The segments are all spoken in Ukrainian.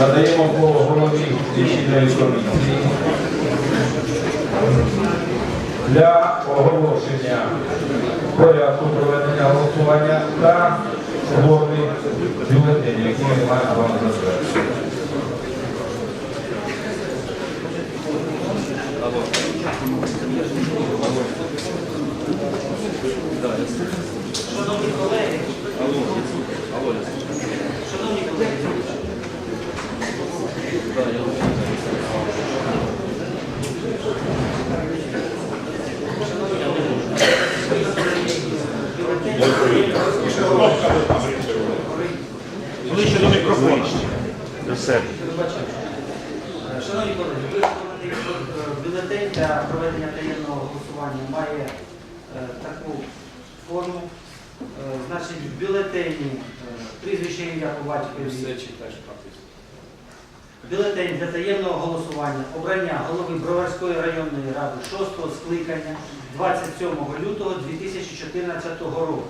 Надаємо слово голові лічильної комісії для оголошення порядку проведення голосування та форми бюлетенів, які ми маємо вам затвердити. Шановні колеги, шановні колеги, Ближче до мікрофону. До себе. шановні колеги, бюлетень для проведення таємного голосування має е, таку форму. Е, Значить, в бюлетені е, прізвище ім'я по батькові. Бюлетень для таємного голосування обрання голови Броварської районної ради 6-го скликання 27 лютого 2014 року.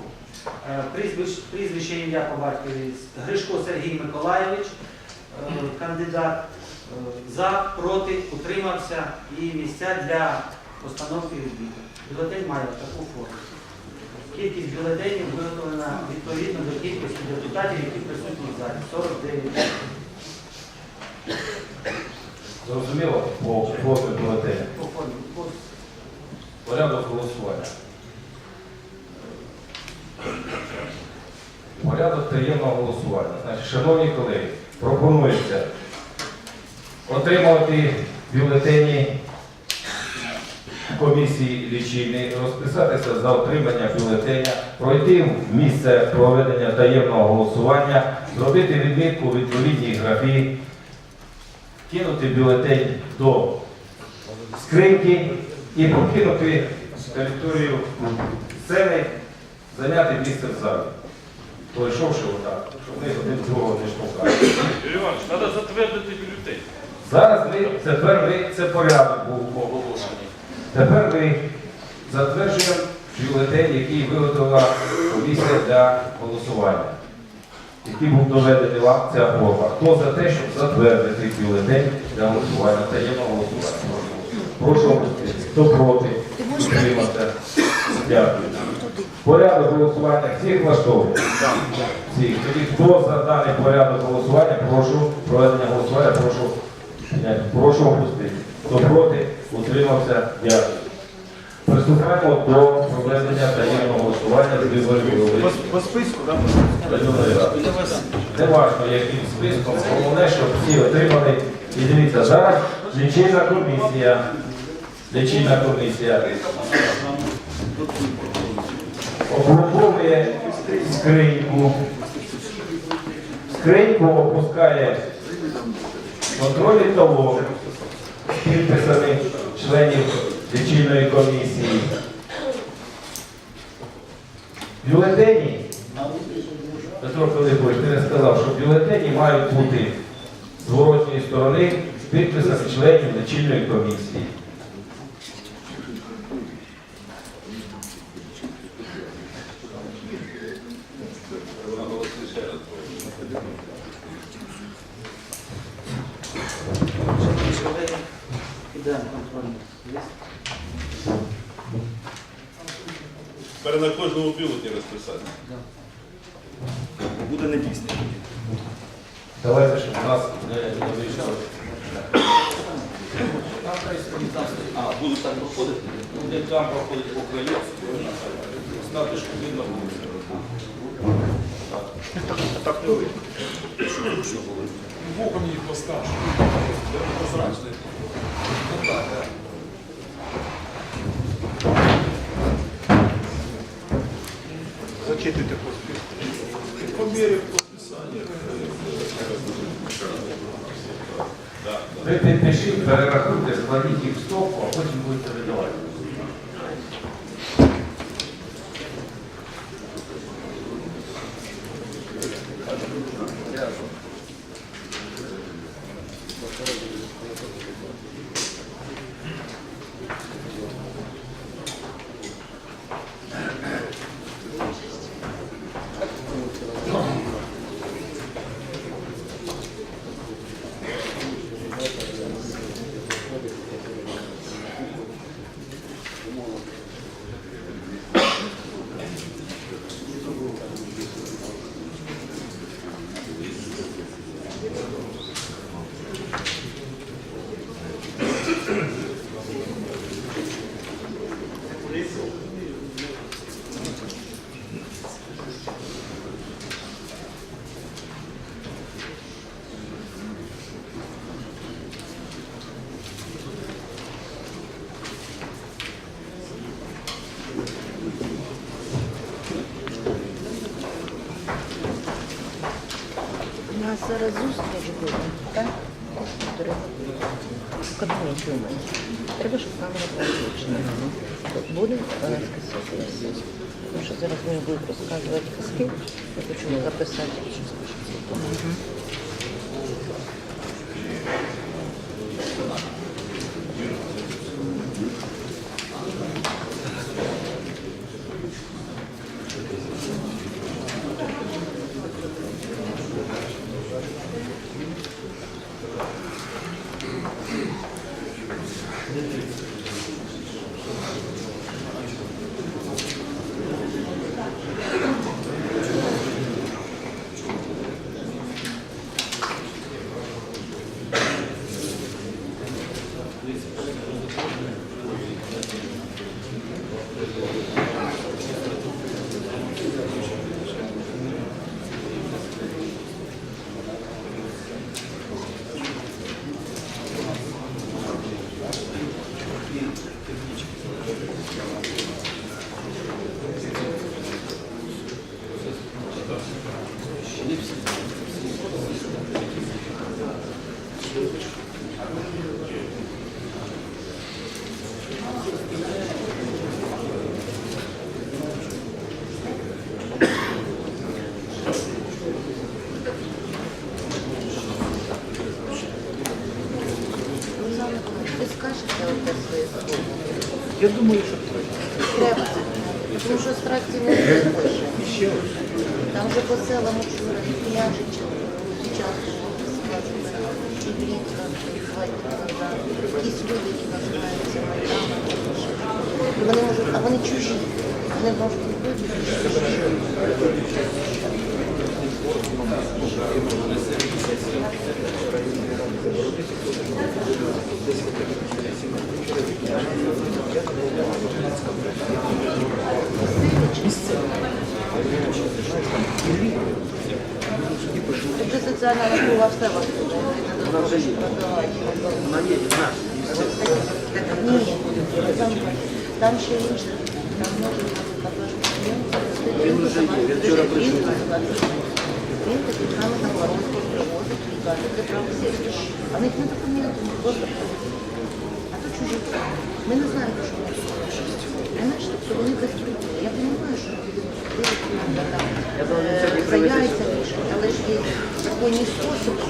Е, Прізвище, прізвище ім'я по батькові Гришко Сергій Миколайович, е, кандидат е, за, проти, утримався і місця для постановки відбіту. Бюлетень має таку форму. Кількість бюлетенів виготовлена відповідно до кількості депутатів, які присутні в залі 49. Зрозуміло по формі бюлетеня? Порядок голосування. Порядок таємного голосування. Значить, шановні колеги, пропонується отримати бюлетені комісії лічильної, розписатися за отримання бюлетеня, пройти в місце проведення таємного голосування, зробити відмітку відповідній графі, кинути бюлетень до скриньки і покинути територію сцени, зайняти місце в залі. Пройшовши отак, щоб ми один другого не штовхали. Юрій Іванович, треба затвердити бюлетень. Зараз ми, тепер ми, це порядок був оголошений. Тепер ми затверджуємо бюлетень, який виготовила комісія для голосування. Який був доведений вам ця форма. Хто за те, щоб затвердити бюлетень для голосування, таємного голосування? Прошу голосувати. Хто проти? Утримався. Дякую. Порядок голосування всіх влаштовує? Всіх. Тоді хто за даний порядок голосування, прошу проведення голосування, прошу, прошу опустити. Хто проти, утримався, дякую. Приступаємо до проведення таємного голосування з виборів голови По списку, так? районної ради. Не важливо, яким списком, головне, щоб всі отримали. І дивіться, зараз лічильна комісія. Лічильна комісія обраховує скриньку. Скриньку опускає контрольний талон з підписами членів лічильної комісії. Бюлетені, Петро Филиппович, ти не сказав, що бюлетені мають бути з зворотньої сторони підписами членів лічильної комісії. Ідемо контрольний лист. Тепер на кожному бюлетні розписати. Буде недійсний. Давайте, щоб у нас не. А, будуть так проходити? Буде там проходити по Українську, знати, що видно буде. Так не вийде. Боком їх поставиш. Прозрачний. Зачитуйте поспішку. По мірі підписання. Ви підпишіть, перерахуйте, складіть їх в стопку, а потім будете видавати. Yeah. Зараз зустріч буде, так? В кабінеті у. Треба, щоб камера була включена. Буде вона сесія. Тому що зараз мені будуть розказувати казки. Я хочу записати, що скажуть. Я думаю, що Треба. Тому що страсті не пише. Там вже по селам вчора і Княжича, зараз Чебрінка, два. Якісь люди, які називаються Майданом. Вони можуть, а вони чужі. Вони можуть бути чужі соціальна напруга в селах. Вона вже є. Вона є, Ні, там, там ще інше. Там може бути Він вже є, він вчора прийшов. Він таки саме на Воронську привозить і каже, це правда сільські. А в них не документи, просто А то чужі. Ми не знаємо, що вони роблять. Знаєш, тобто вони безпреділи. Я розумію, що деякі нам там е, за яйця ж є законні способи.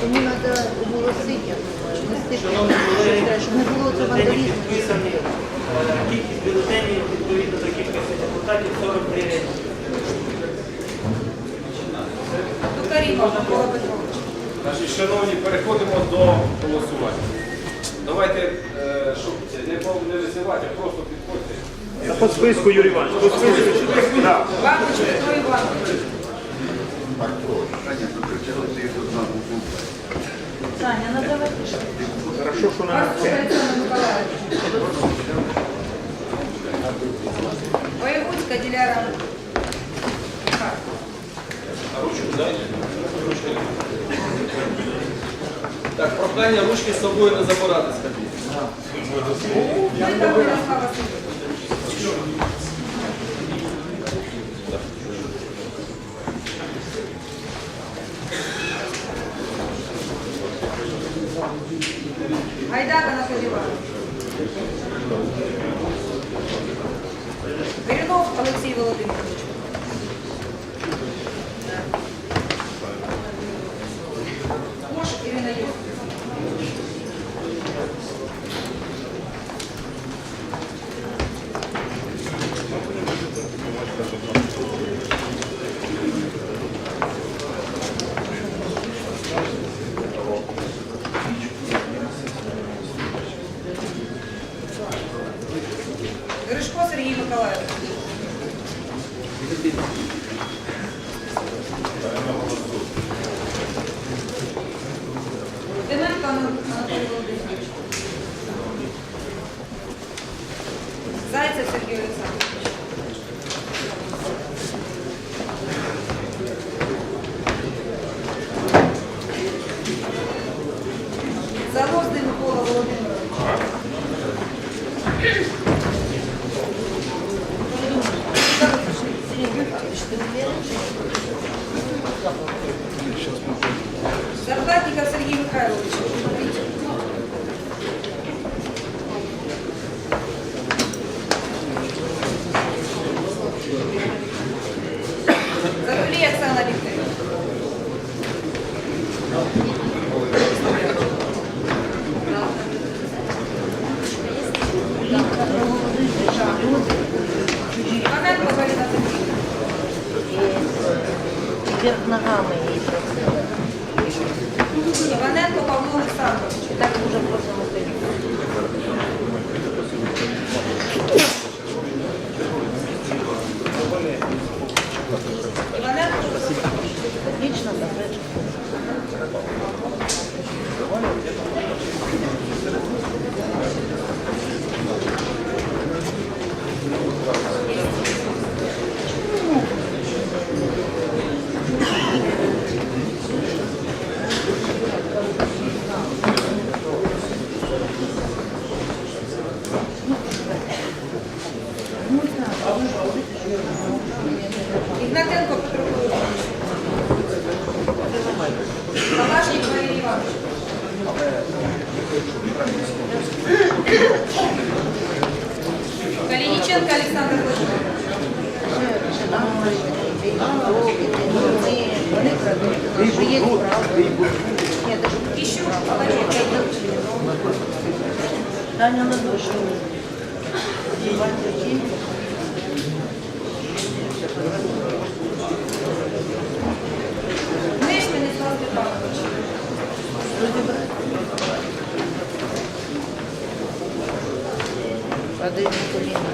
Тому треба оголосити, я щоб не було цього вандалізму. Кількість бюлетенів відповідно до кількості депутатів 49. Значить, шановні, переходимо до голосування. Давайте, е, щоб не не висівати, а просто підходьте. по списку Юрій Іванович, по списку. Да. Саня, ну давай Хорошо, що на Воеводська Диляра. А ручку дайте. Ручки. Так, прохання ручки з собою не забирати з кабіни. Гайдак Анатолий Иванович. Горюнов Олексій Володимирович. Кош Ірина Йосипівна. Гришко Сергій Миколаївич. Деменко Анатолій Сергій Олександрович. вверх ногами її просили. Іваненко Павло Олександрович, так дуже просимо Іваненко Павло Олександрович. Лічна. Ткаченко Олександр Кіщук Валерій Таня Ладошкова. Нижний Мирослав Степанович. Подивіться, Ліна.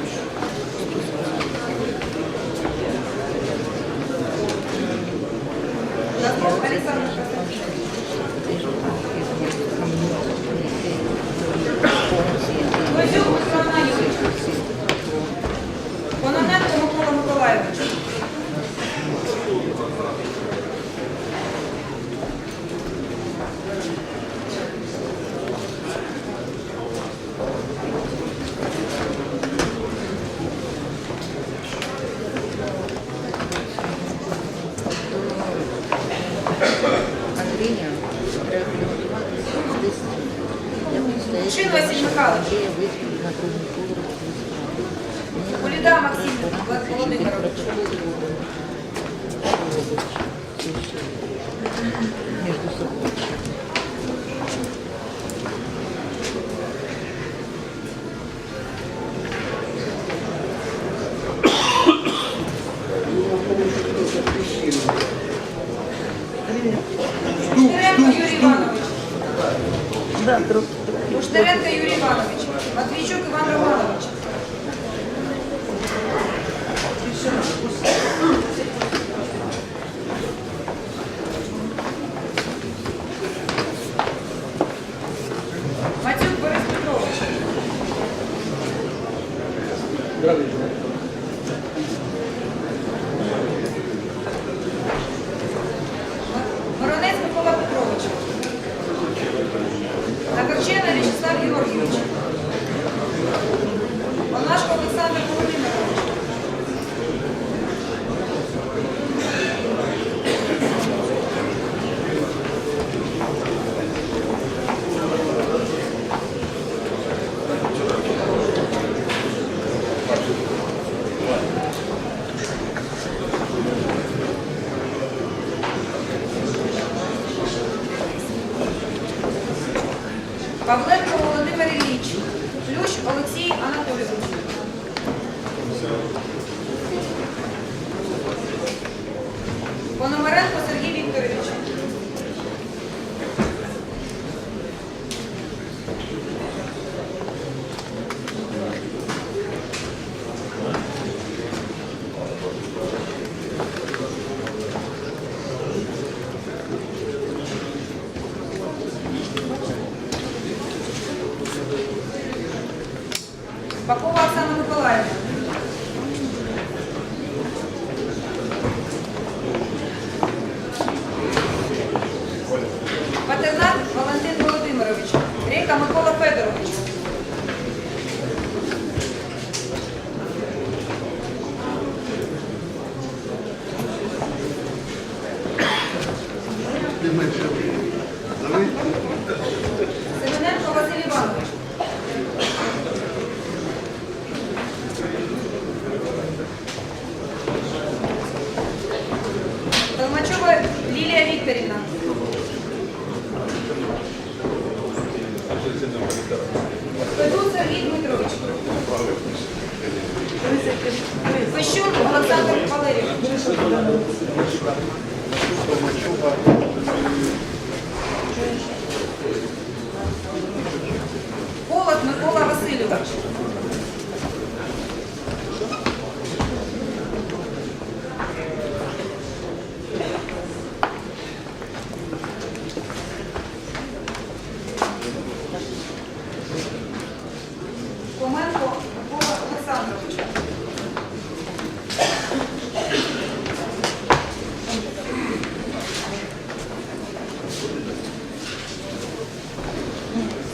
பெரியதான்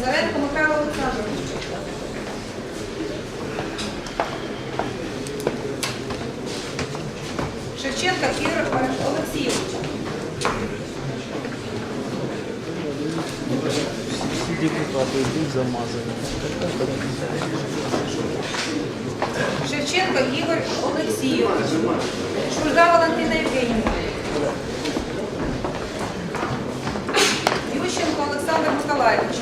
Заренко Михайло Олександрович. Шевченка Ігор Олексійович. Всі депутати йдуть. Шевченко Ігор Олексійович. Шульга Валентина Євгенівна. Ющенко Олександр Миколаївич.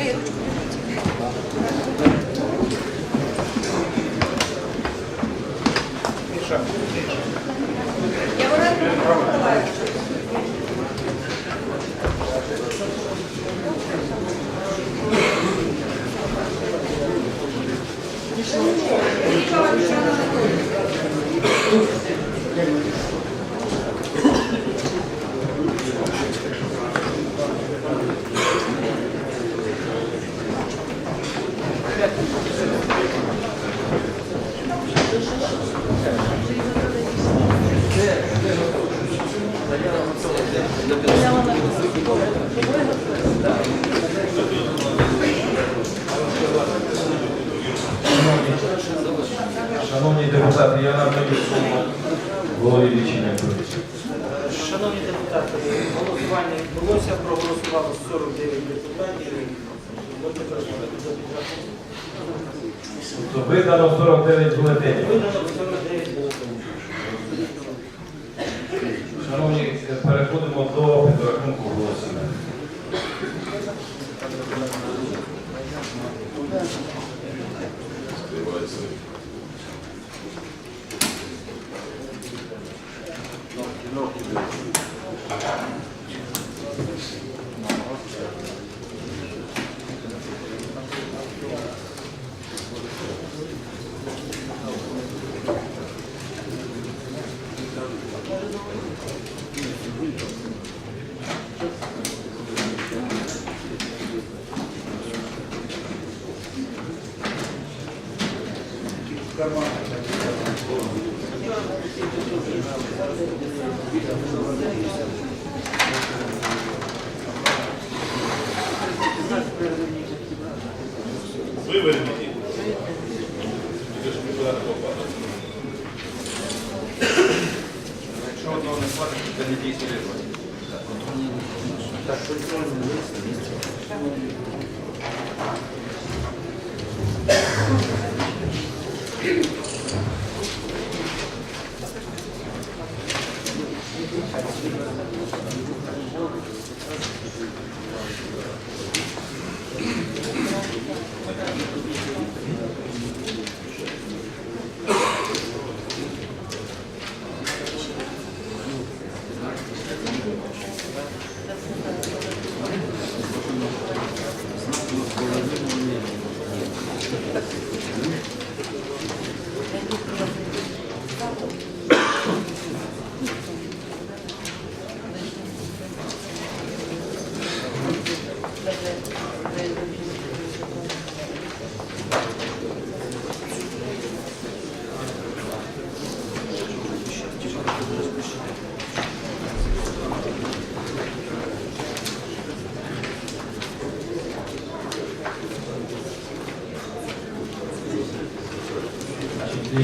Ей, ручку беріть. Яворенко Дмитро Миколаївич. Нікола Тетяна Анатоліївна. Шановні депутати, я надаю слово голові лічильної комісії. Шановні депутати, голосування відбулося, проголосувало 49 депутатів. Можна переходити до підрахунку. Тобто Видано 49 бюлетенів. Видано 49 бюлетенів. Шановні, переходимо до підрахунку голосів. Якщо одного не схватить, то не дійсно рішення.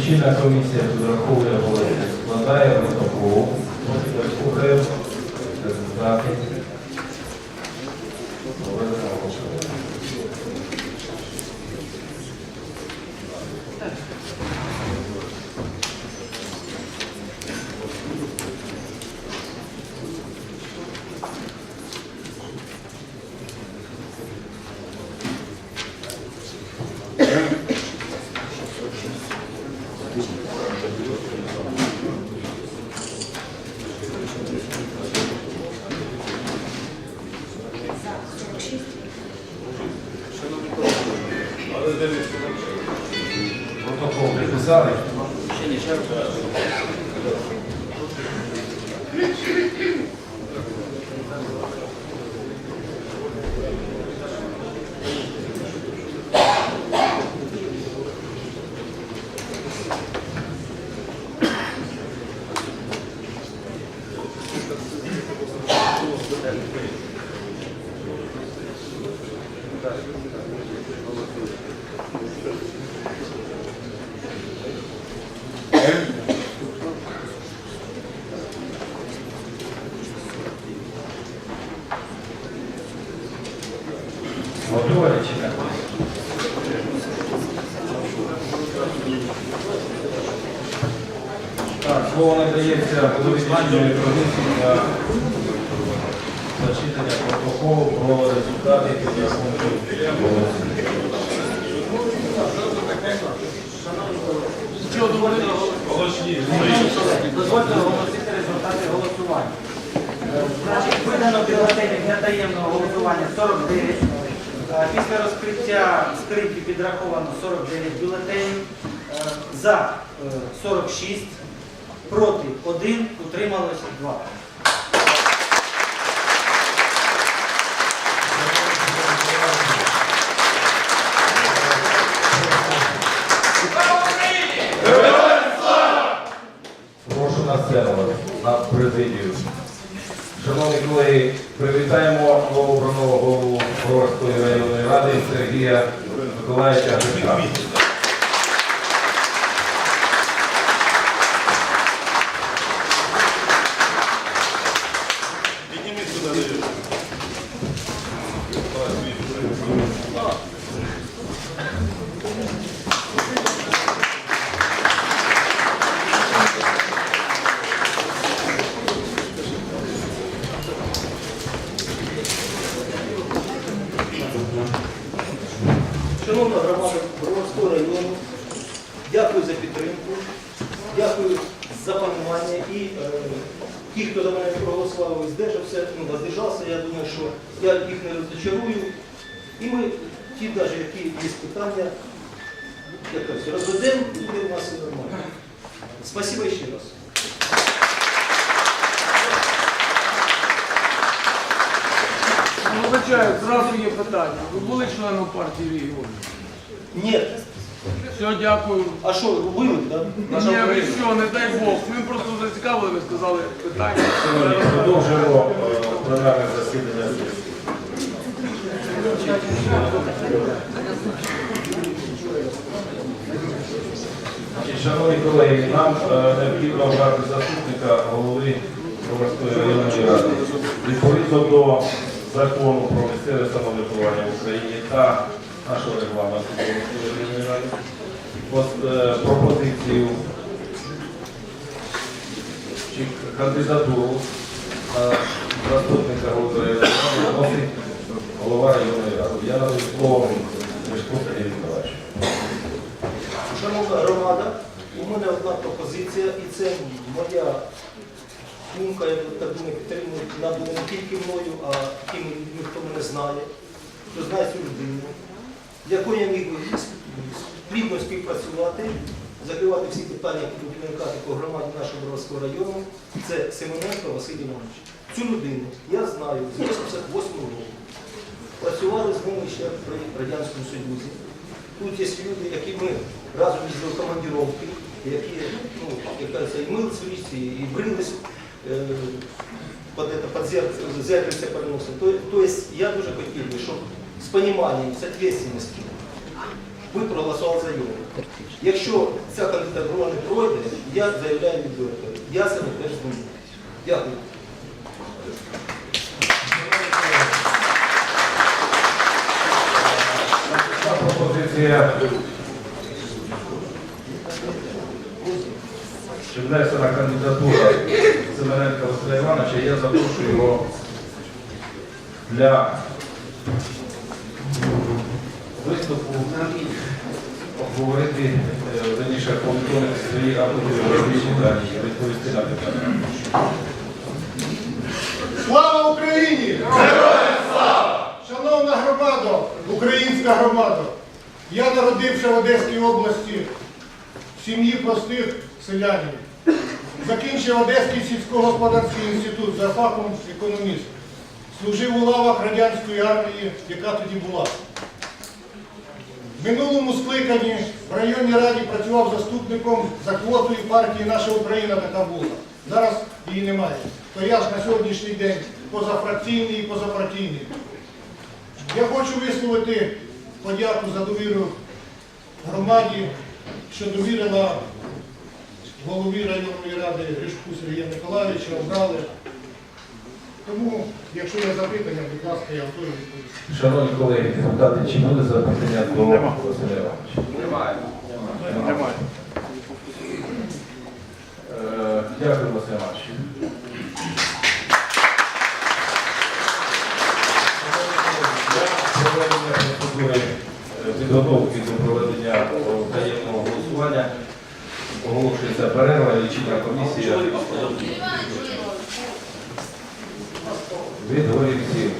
Лічильна комісія підраховує більшість. Шановні колеги, але дивіться, протокол приписали. Ще ні, ще раз. Іванівної провінції зачитання протоколу про результати підрахунку голосів. Дозвольте оголосити результати голосування. Е, Значить, видано бюлетенів для таємного голосування 49. Е, Після розкриття скриньки підраховано 49 бюлетенів. Е, За е, 46, проти 1, утрималося 2. Прошу на сцену, на президію. Шановні колеги, привітаємо новообраного голову Броварської районної ради Сергія Миколаївича Гришка. Підніміть сюди, Андрій. Шановна громада Броварського району, дякую за підтримку, дякую за панування і е, ті, хто за мене проголосував і здержався, ну, воздержався, я думаю, що я їх не розчарую. І ми ті, навіть які є питання, якось розведемо, і буде у нас все нормально. Спасибо ще раз. Вибачаю, зразу є питання. Ви були партії? Ні. Все, дякую. А що, вивод, так? Ні, ви що, не дай Бог. Ми просто зацікавили, ви сказали питання. Сьогодні продовжуємо е, пленарне засідання. Значить, Шановні колеги, нам е, необхідно обрати заступника голови Броварської районної ради. Відповідно до закону про місцеве самоврядування в Україні та нашого регламенту е, пропозицію чи кандидатуру заступника голови вносить голова районної ради. Я надаю слово Мишку Миколаївичу. Шановна громада, у мене одна пропозиція, і це моя думка, я так думаю, підтримують надана не тільки мною, а тими людьми, хто мене знає, хто знає цю людину, з якою я міг би плідно співпрацювати, закривати всі питання, які будуть виникати по громаді нашого Боровського району, це Семененко Василь Іванович. Цю людину я знаю з 88 року. Працювали з ними ще при Радянському Союзі. Тут є люди, які ми разом їздили в командировки, які, ну, як кажеться, і мились в і брились е, під, під зеркальце переносили. То, то есть я дуже хотів би, щоб з поніманням, з відповідальністю ви проголосували за нього. Якщо ця кандидатура не пройде, я заявляю відверто. Я себе теж зміню. Дякую. Та пропозиція, що внесена кандидатура Семененка Василя Івановича, я запрошую його для виступу обговорити е, раніше повторити свої автомобілі дані і відповісти на питання. Слава Україні! Героям слава! Шановна громада, українська громада! Я народився в Одеській області в сім'ї простих селянів. Закінчив Одеський сільськогосподарський інститут за фахом економіст. Служив у лавах радянської армії, яка тоді була. Минулому скликанні в районній раді працював заступником за квотою партії Наша Україна така була. Зараз її немає. То я ж на сьогоднішній день позафракційний і позапартійний. Я хочу висловити подяку за довіру громаді, що довірила голові районної ради Рішку Сергія Миколаївича, обрали. Тому, якщо є запитання, будь ласка, я готовий відповісти. Шановні колеги, депутати, чи буде запитання до Василя Івановича? Немає. Немає. Е, Дякую, Василь Іванович. Підготовки до проведення таємного голосування оголошується перерва, лічильна комісія від горівців.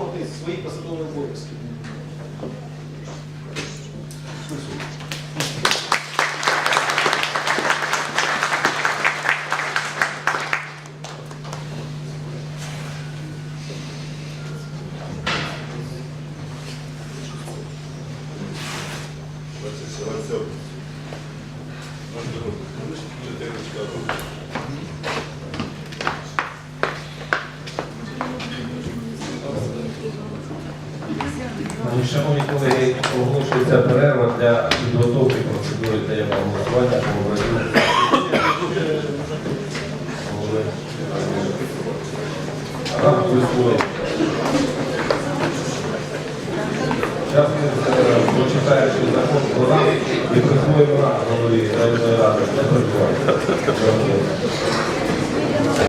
виконувати свої посадові обов'язки.